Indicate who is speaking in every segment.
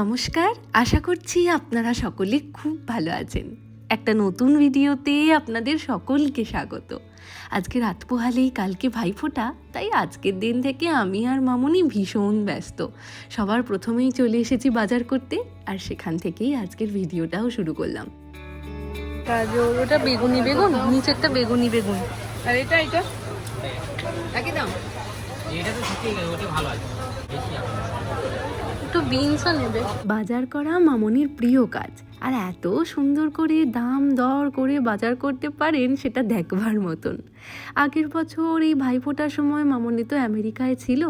Speaker 1: নমস্কার আশা করছি আপনারা সকলে খুব ভালো আছেন। একটা নতুন ভিডিওতে আপনাদের সকলকে স্বাগত। আজকে রাত পোহালেই কালকে ভাইফোঁটা তাই আজকের দিন থেকে আমি আর মামুনি ভীষণ ব্যস্ত। সবার প্রথমেই চলে এসেছি বাজার করতে আর সেখান থেকেই আজকের ভিডিওটাও শুরু করলাম।
Speaker 2: ওটা বেগুনি বেগুন? নিচেরটা বেগুনি বেগুন। আর এটা এটা? একই দাম?
Speaker 3: এটা তো ভালো আছে।
Speaker 2: একটু বিনসও নেবে।
Speaker 1: বাজার করা মামনির প্রিয় কাজ। আর এত সুন্দর করে দাম দর করে বাজার করতে পারেন সেটা দেখবার মতন। আগের বছর এই ভাইফোঁটার সময় মামনি তো আমেরিকায় ছিল,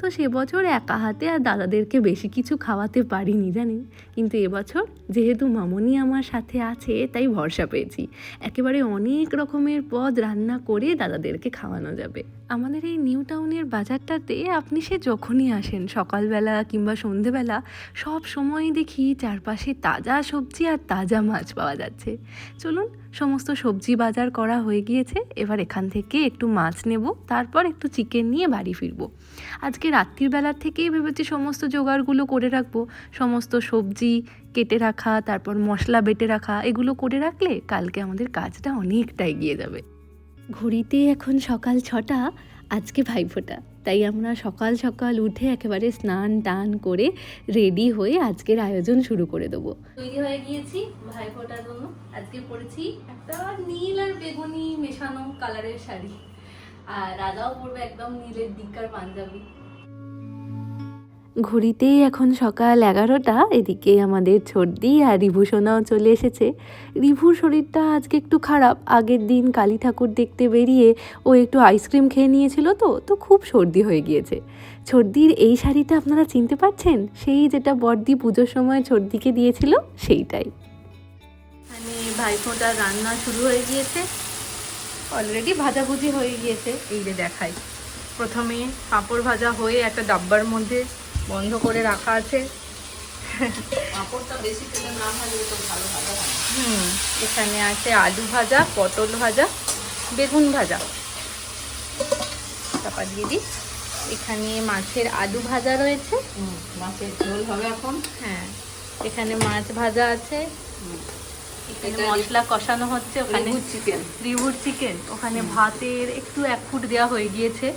Speaker 1: তো সে বছর একা হাতে আর দাদাদেরকে বেশি কিছু খাওয়াতে পারিনি, জানেন? কিন্তু এবছর যেহেতু মামনি আমার সাথে আছে, তাই ভরসা পেয়েছি। একেবারে অনেক রকমের পদ রান্না করে দাদাদেরকে খাওয়ানো যাবে। আমাদের এই নিউ টাউনের বাজারটাতে আপনি সে যখনই আসেন, সকালবেলা কিংবা সন্ধেবেলা, সব সময় দেখি চারপাশে তাজা সবজি আর তাজা মাছ পাওয়া যাচ্ছে। চলুন, সমস্ত সবজি বাজার করা হয়ে গিয়েছে। এবার এখান থেকে একটু মাছ নেব, তারপর একটু চিকেন নিয়ে বাড়ি ফিরবো। আজকে রাত্রির বেলার থেকেই ভেবেছি সমস্ত জোগাড়গুলো করে রাখব। সমস্ত সবজি কেটে রাখা, তারপর মশলা বেটে রাখা, এগুলো করে রাখলে কালকে আমাদের কাজটা অনেকটা এগিয়ে যাবে। ঘড়িতে এখন সকাল ছটা, আজকে ভাইফোঁটা। তাই আমরা সকাল সকাল উঠে একেবারে স্নান টান করে রেডি হয়ে আজকের আয়োজন শুরু করে দেবো। তৈরি হয়ে গিয়েছি ভাই ফোটার জন্য। আজকে পরেছি একটা নীল আর বেগুনি মেশানো কালারের শাড়ি। আর রাজাও পরবে একদম নীলের দিককার পাঞ্জাবি। ঘড়িতেই এখন সকাল এগারোটা, এদিকে আমাদের ছর্দি আর রিভু সোনাও চলে এসেছে। রিভুর শরীরটা আজকে একটু খারাপ, আগের দিন কালী ঠাকুর দেখতে বেরিয়ে ও একটু আইসক্রিম খেয়ে নিয়েছিল তো তো খুব সর্দি হয়ে গিয়েছে। ছর্দির এই শাড়িটা আপনারা চিনতে পারছেন? সেই যেটা বর্দি পুজোর সময় ছর্দিকে দিয়েছিল, সেইটাই। মানে ভাইফোঁটা রান্না শুরু হয়ে গিয়েছে।
Speaker 2: অলরেডি ভাজাভুজি হয়ে গিয়েছে, এই যে দেখাই। প্রথমে পাঁপড় ভাজা হয়ে একটা ডাব্বার মধ্যে বন্ধ করে রাখা আছে। হুম এখানে আছে আলু ভাজা পটল ভাজা বেগুন ভাজা। চাপা দিয়ে দিই। এখানে মাছের আলু ভাজা রয়েছে।
Speaker 4: মাছের ঝোল হবে এখন।
Speaker 2: হ্যাঁ এখানে মাছ ভাজা আছে। মশলা কষানো হচ্ছে ওখানে
Speaker 4: চিকেন।
Speaker 2: রিভুর চিকেন। ওখানে ভাতের একটু এক ফুট দেওয়া হয়ে গিয়েছে।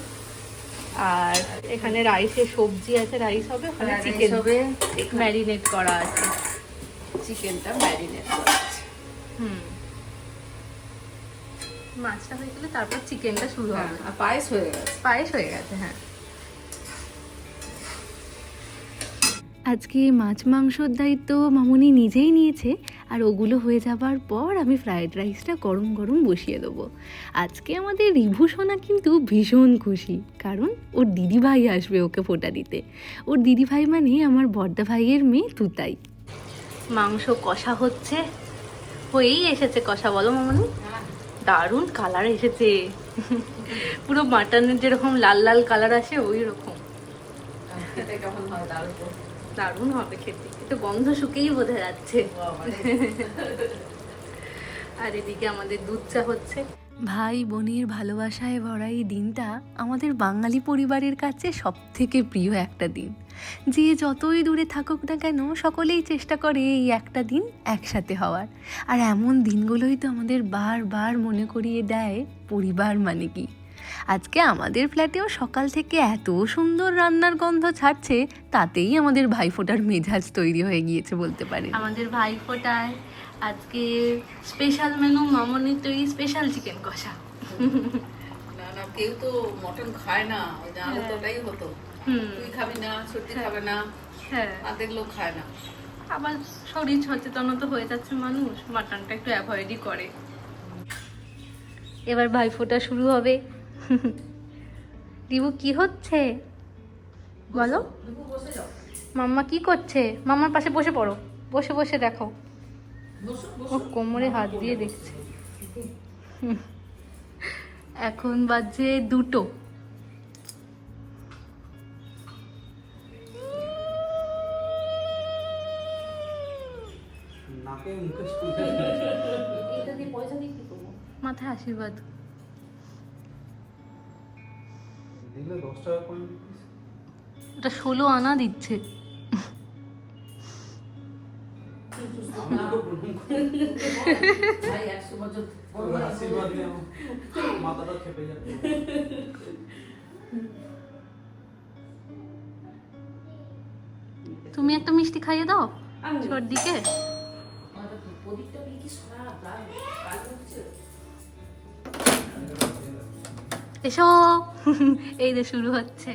Speaker 2: আর এখানে রাইসের সবজি আছে রাইস হবে ওখানে চিকেন
Speaker 4: হবে।
Speaker 2: ম্যারিনেট করা আছে।
Speaker 4: চিকেনটা ম্যারিনেট
Speaker 2: হুম। মাছটা হয়ে গেলে তারপর চিকেনটা শুরু হবে।
Speaker 4: আর পায়েস হয়ে গেছে।
Speaker 2: পায়েস হয়ে গেছে হ্যাঁ।
Speaker 1: আজকে মাছ মাংসর দায়িত্ব মামুনি নিজেই নিয়েছে, আর ওগুলো হয়ে যাবার পর আমি ফ্রায়েড রাইসটা গরম গরম বসিয়ে দেবো। আজকে আমাদের রিভু কিন্তু ভীষণ খুশি, কারণ ওর দিদিভাই আসবে ওকে ফোটা দিতে। ওর দিদিভাই মানে আমার বর্দা ভাইয়ের মেয়ে তুতাই।
Speaker 2: মাংস কষা হচ্ছে। হয়েই এসেছে কষা, বলো মামনি। দারুণ কালার এসেছে। পুরো মাটনের যেরকম লাল লাল কালার আসে, ওই রকম।
Speaker 4: তার উপর
Speaker 2: দারুণ হবে খেতে। একটু গন্ধ শুকেই বোঝা যাচ্ছে। আর এদিকে আমাদের দুধ চা হচ্ছে।
Speaker 1: ভাই বোনের ভালোবাসায় ভরা এই দিনটা আমাদের বাঙালি পরিবারের কাছে সব থেকে প্রিয় একটা দিন। যে যতই দূরে থাকুক না কেন, সকলেই চেষ্টা করে এই একটা দিন একসাথে হওয়ার। আর এমন দিনগুলোই তো আমাদের বারবার মনে করিয়ে দেয় পরিবার মানে কি। আজকে আমাদের ফ্ল্যাটেও সকাল থেকে এত সুন্দর রান্নার গন্ধ ছাড়ছে তাতেই আমাদের ভাইফোঁটার মেজাজ তৈরি হয়ে গিয়েছে বলতে পারি
Speaker 2: আমাদের ভাই ফোটায় আজকে স্পেশাল মেনু মামনির তৈরি স্পেশাল চিকেন কষা।
Speaker 4: না না কেউ তো মটন খায় না ওই যে আলু হতো। তুই খাবি না সত্যি খাবে না
Speaker 2: হ্যাঁ।
Speaker 4: অর্ধেক লোক খায় না।
Speaker 2: আবার শরীর সচেতনতা হয়ে যাচ্ছে মানুষ মাটনটা একটু অ্যাভয়েডই করে। এবার ভাইফোঁটা শুরু হবে। রিবু কি হচ্ছে? বলো। মাম্মা কি করছে? মাম্মার পাশে বসে পড়ো। বসে বসে দেখো। ও কোমরে হাত দিয়ে দেখছে। এখন বাজে দুটো। মাথায় আশীর্বাদ।
Speaker 3: দিলে দশ টাকা করে
Speaker 2: ওটা ষোলো আনা দিচ্ছে। তুমি একটা মিষ্টি খাইয়ে দাও সর্দিকে।
Speaker 4: প্রদীপটা কি সারা
Speaker 2: এসো। এই যে শুরু হচ্ছে।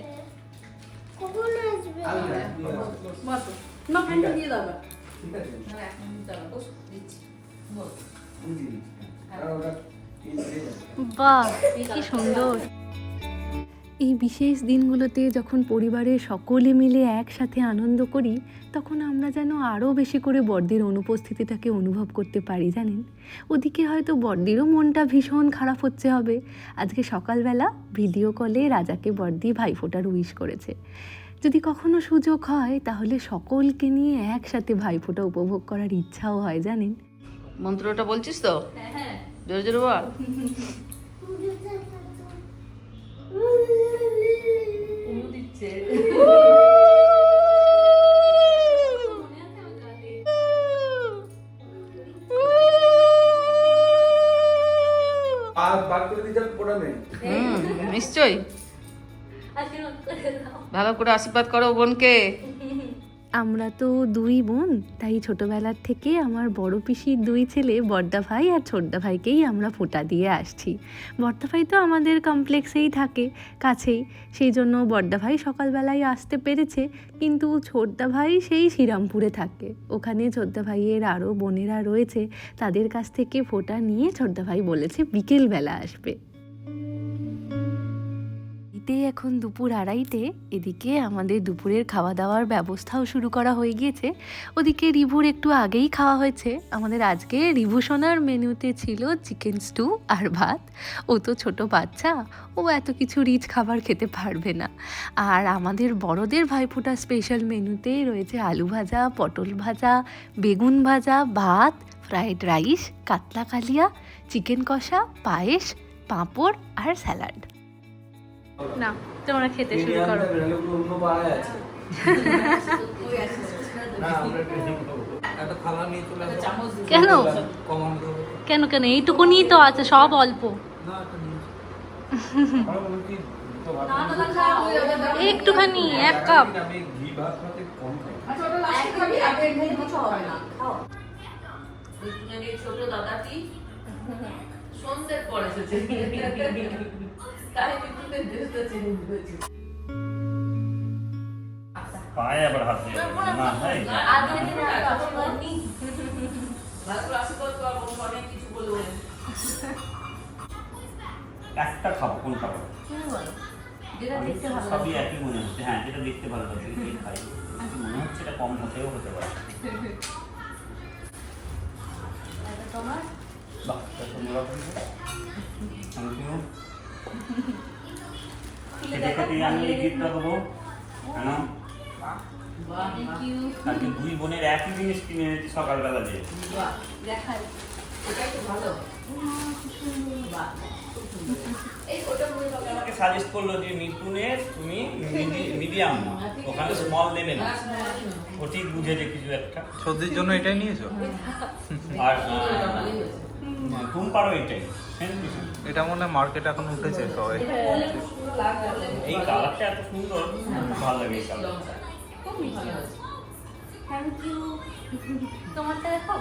Speaker 2: বাহ কি সুন্দর।
Speaker 1: এই বিশেষ দিনগুলোতে যখন পরিবারের সকলে মিলে একসাথে আনন্দ করি তখন আমরা যেন আরও বেশি করে বড়দের অনুপস্থিতিটাকে অনুভব করতে পারি জানেন? ওদিকে হয়তো বড়দিরও মনটা ভীষণ খারাপ হচ্ছে হবে। আজকে সকালবেলা ভিডিও কলে রাজাকে বড়দি ভাইফোঁটার উইশ করেছে। যদি কখনো সুযোগ হয় তাহলে সকলকে নিয়ে একসাথে ভাইফোঁটা উপভোগ করার ইচ্ছাও হয় জানেন?
Speaker 4: মন্ত্রটা বলছিস তো? জোরে জোরে বল
Speaker 3: আর বার করে দিতে পড়াবে
Speaker 4: হুম নিশ্চয়ই ভালো করে আশীর্বাদ করো বোনকে
Speaker 1: আমরা তো দুই বোন, তাই ছোটবেলার থেকে আমার বড় পিসির দুই ছেলে বড়দা ভাই আর ছোটদা ভাইকেই আমরা ফোঁটা দিয়ে আসছি। বড়দা ভাই তো আমাদের কমপ্লেক্সেই থাকে, কাছেই। সেই জন্য বড়দা ভাই সকালবেলায় আসতে পেরেছে, কিন্তু ছোটদা ভাই সেই শ্রীরামপুরে থাকে। ওখানে ছোটদা ভাইয়ের আরও বোনেরা রয়েছে, তাদের কাছ থেকে ফোঁটা নিয়ে ছোটদা ভাই বলেছে বিকেলবেলা আসবে। এতে এখন দুপুর আড়াইতে এদিকে আমাদের দুপুরের খাওয়া দাওয়ার ব্যবস্থাও শুরু করা হয়ে গিয়েছে। ওদিকে রিভুর একটু আগেই খাওয়া হয়েছে। আমাদের আজকে রিভু সোনার মেনুতে ছিল চিকেন স্টু আর ভাত। ও তো ছোট বাচ্চা, ও এত কিছু রিচ খাবার খেতে পারবে না। আর আমাদের বড়দের ভাইফোঁটা স্পেশাল মেনুতে রয়েছে আলু ভাজা, পটল ভাজা, বেগুন ভাজা, ভাত ফ্রায়েড রাইস কাতলা কালিয়া চিকেন কষা, পায়েস, পাঁপড় আর স্যালাড
Speaker 2: না তোমরা খেতে শুরু করো। কেন? কেন কেন? এইটুকুনি তো আছে সব অল্প। একটুখানি এক কাপ।
Speaker 4: আচ্ছা ছোট দাদাটি সন্ধ্যের পর এসেছে।
Speaker 5: পায়ে আবার হাত দিয়ে। না হ্যাঁ
Speaker 4: নেই
Speaker 5: একটা খাব কোন খাব? আমি সবই একই মনে হচ্ছে হ্যাঁ যেটা দেখতে ভালো লাগছে খাই মনে হচ্ছে এটা কম হতেও হতে পারে।
Speaker 4: তোমার?
Speaker 5: বাহ সুন্দর রকম খেতে আমি এই গিফটটা দেবো কেন আজকে দুই বোনের একই জিনিস কিনে এনেছি সকালবেলা দিয়ে
Speaker 4: দেখাই এটাই তো ভালো মনে
Speaker 5: আমাকে সাজেস্ট করল যে তুমি মিডিয়াম ওখানে স্মল দেবে না ও ঠিক বুঝেছে কিছু একটা
Speaker 3: সর্দির জন্য এটাই নিয়েছো
Speaker 5: আর ঘুম পারো এটাই।
Speaker 3: এটা মনে হয় মার্কেট এখন উঠেছে সবাই।
Speaker 5: এই কালারটা এত সুন্দর ভালো লাগে এই কালার
Speaker 4: খুব ভালো
Speaker 2: থ্যাংক ইউ তোমারটা দেখো।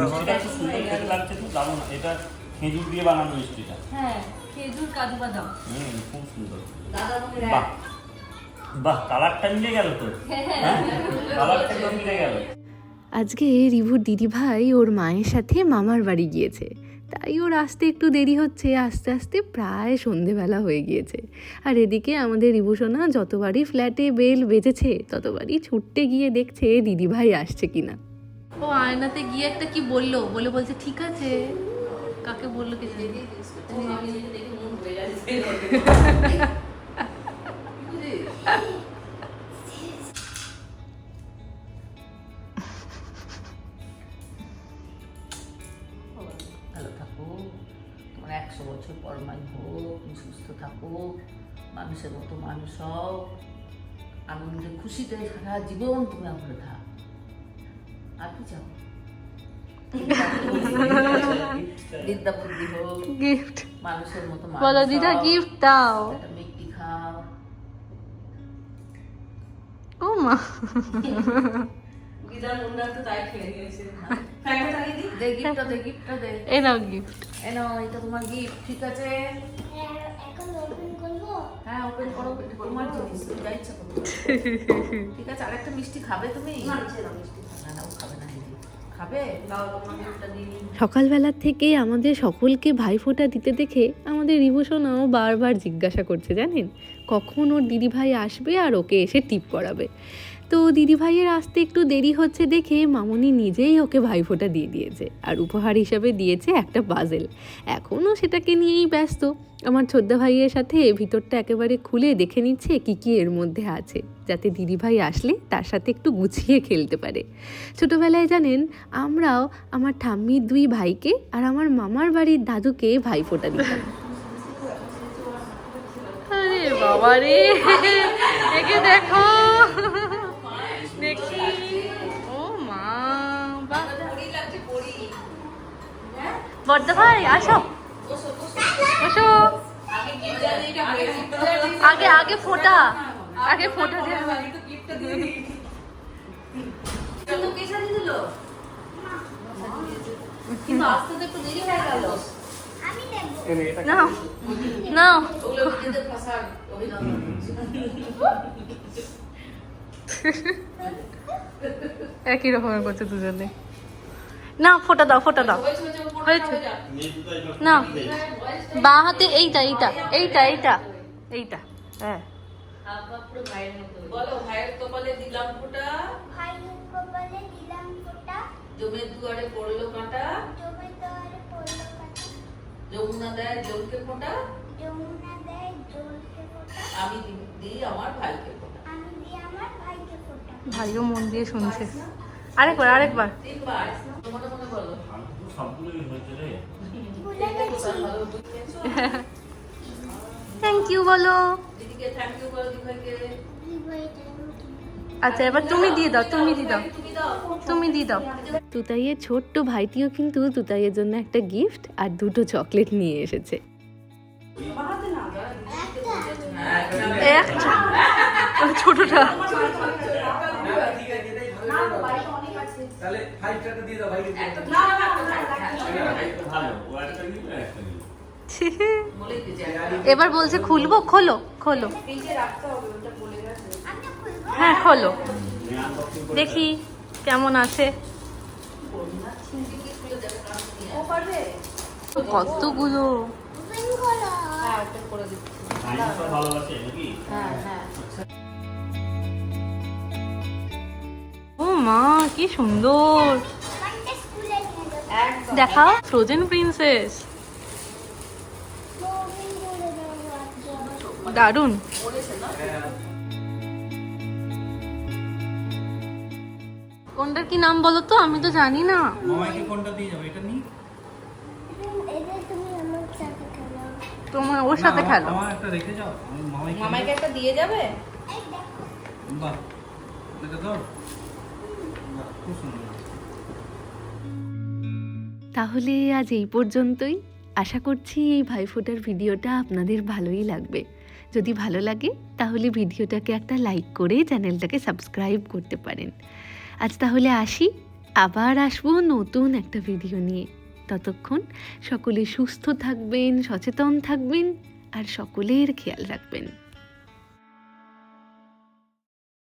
Speaker 5: মিষ্টিটা খুব সুন্দর লাগছে তো দারুণ। এটা খেজুর দিয়ে বানানো মিষ্টিটা।
Speaker 2: হ্যাঁ খেজুর কাজু বাদাম।
Speaker 5: হুম খুব সুন্দর। বাহ। বাহ কালারটা মিলে গেল তো? হ্যাঁ। কালারটা তো মিলে গেল।
Speaker 1: আজকে রিভুর দিদিভাই ওর মায়ের সাথে মামার বাড়ি গিয়েছে। তাই ওর আসতে একটু দেরি হচ্ছে। আস্তে আস্তে প্রায় সন্ধেবেলা হয়ে গিয়েছে। আর এদিকে আমাদের রিভূষণা যতবারই ফ্ল্যাটে বেল বেজেছে ততবারই ছুটতে গিয়ে দেখছে দিদিভাই আসছে কিনা।
Speaker 2: ও আয়নাতে গিয়ে একটা কি বলল? বলে বলছে ঠিক আছে। কাকে বলল কিছু
Speaker 4: দেখে মন একশো বছর পরমাই হোক তুমি সুস্থ থাকো মানুষের মতো মানুষ হও। আনন্দে খুশিতে সারা জীবন তুমি আমরা থাক। আর কি চাও?
Speaker 2: গিফট
Speaker 4: মানুষের মতো
Speaker 2: বলো দিদা গিফট দাও।
Speaker 4: মিষ্টি খাও।
Speaker 2: ও মা
Speaker 4: দিদার মুন্ডা তো তাই খেয়ে নিয়েছে। ফ্যানটা চালিয়ে দি দে গিফটটা দে গিফটটা দে।
Speaker 2: এই নাও গিফট
Speaker 4: এ নাও এটা তোমার গিফট ঠিক আছে?
Speaker 6: এখন ওপেন করব
Speaker 4: হ্যাঁ ওপেন করো। তোমার জিনিস যা ইচ্ছা করো। ঠিক আছে আরেকটা মিষ্টি খাবে তুমি? না মিষ্টি না। না ও খাবে না খাবে? দাও তোমার গিফটটা দিয়ে দিই।
Speaker 1: সকালবেলার থেকে আমাদের সকলকে ভাইফোঁটা দিতে দেখে আমাদের রিভূষণাও বারবার জিজ্ঞাসা করছে জানেন? কখন ওর দিদিভাই আসবে আর ওকে এসে টিপ করাবে। তো দিদিভাইয়ের আসতে একটু দেরি হচ্ছে দেখে মামনি নিজেই ওকে ভাইফোঁটা দিয়ে দিয়েছে আর উপহার হিসাবে দিয়েছে একটা পাজেল এখনও সেটাকে নিয়েই ব্যস্ত। আমার ছোদ্দা ভাইয়ের সাথে ভিতরটা একেবারে খুলে দেখে নিচ্ছে কি কি এর মধ্যে আছে, যাতে দিদিভাই আসলে তার সাথে একটু গুছিয়ে খেলতে পারে। ছোটোবেলায় জানেন, আমরাও আমার ঠাম্মির দুই ভাইকে আর আমার মামার বাড়ির দাদুকে ভাইফোঁটা দিতাম।
Speaker 2: আরে বাবা রে দেখো। দেখি। ও মা বর্দা ভাই আসো। বসো। আগে আগে ফোটা। আগে ফোটা দিয়ে একই রকমের করছে দুজনে। না ফোটা দাও ফোটা দাও। হয়েছে। না বা হাতে এইটা এইটা এইটা এইটা এইটা হ্যাঁ।
Speaker 4: বলো ভাইয়ের কপালে দিলাম ফোঁটা।
Speaker 6: ভাইয়ের কপালে দিলাম ফোঁটা।
Speaker 4: জমের দুয়ারে পড়ল কাঁটা।
Speaker 6: জমে দেওয়ারে পড়ল কাটা।
Speaker 4: যমুনা দেয় জলকে ফোঁটা।
Speaker 6: যমুনা দেয় জলকে ফোঁটা
Speaker 4: আমি দিই আমার ভাইকে ফোঁটা
Speaker 2: ভাইও মন দিয়ে শুনছে। আরেকবার আরেকবার। থ্যাংক ইউ বলো। আচ্ছা এবার তুমি দিয়ে দাও তুমি দিয়ে দাও।
Speaker 4: তুমি
Speaker 2: দিয়ে দাও।
Speaker 1: তুতাইয়ের ছোট্ট ভাইটিও কিন্তু তুতাইয়ের জন্য একটা গিফট আর দুটো চকলেট নিয়ে এসেছে।
Speaker 2: ছোটটা
Speaker 3: ঠিক আছে এটাই ভালো তাহলে দাও ভাইকে দিয়ে দাও
Speaker 4: যাই
Speaker 2: এবার বলছে খুলবো খোলো খোলো হ্যাঁ খোলো দেখি কেমন আছে কতগুলো
Speaker 4: হ্যাঁ হ্যাঁ
Speaker 2: মা কি সুন্দর। দেখাও ফ্রোজেন প্রিন্সেস দারুণ কোনটার কি নাম বলো তো? আমি তো জানি না।
Speaker 3: মামাকে কোনটা দিয়ে যাব? এটা নিই।
Speaker 6: এটা তুমি আমার সাথে খেলো।
Speaker 2: তোমার ওর সাথে খেলো
Speaker 3: মামাইকে
Speaker 4: মামাইকে একটা দিয়ে যাবে?
Speaker 6: এই দেখো
Speaker 3: বাহ এটা
Speaker 1: তাহলে আজ এই পর্যন্তই। আশা করছি এই ভাইফোঁটার ভিডিওটা আপনাদের ভালোই লাগবে। যদি ভালো লাগে, তাহলে ভিডিওটাকে একটা লাইক করে চ্যানেলটাকে সাবস্ক্রাইব করতে পারেন। আজ তাহলে আসি, আবার আসব নতুন একটা ভিডিও নিয়ে। ততক্ষণ সকলে সুস্থ থাকবেন, সচেতন থাকবেন, আর সকলের খেয়াল রাখবেন।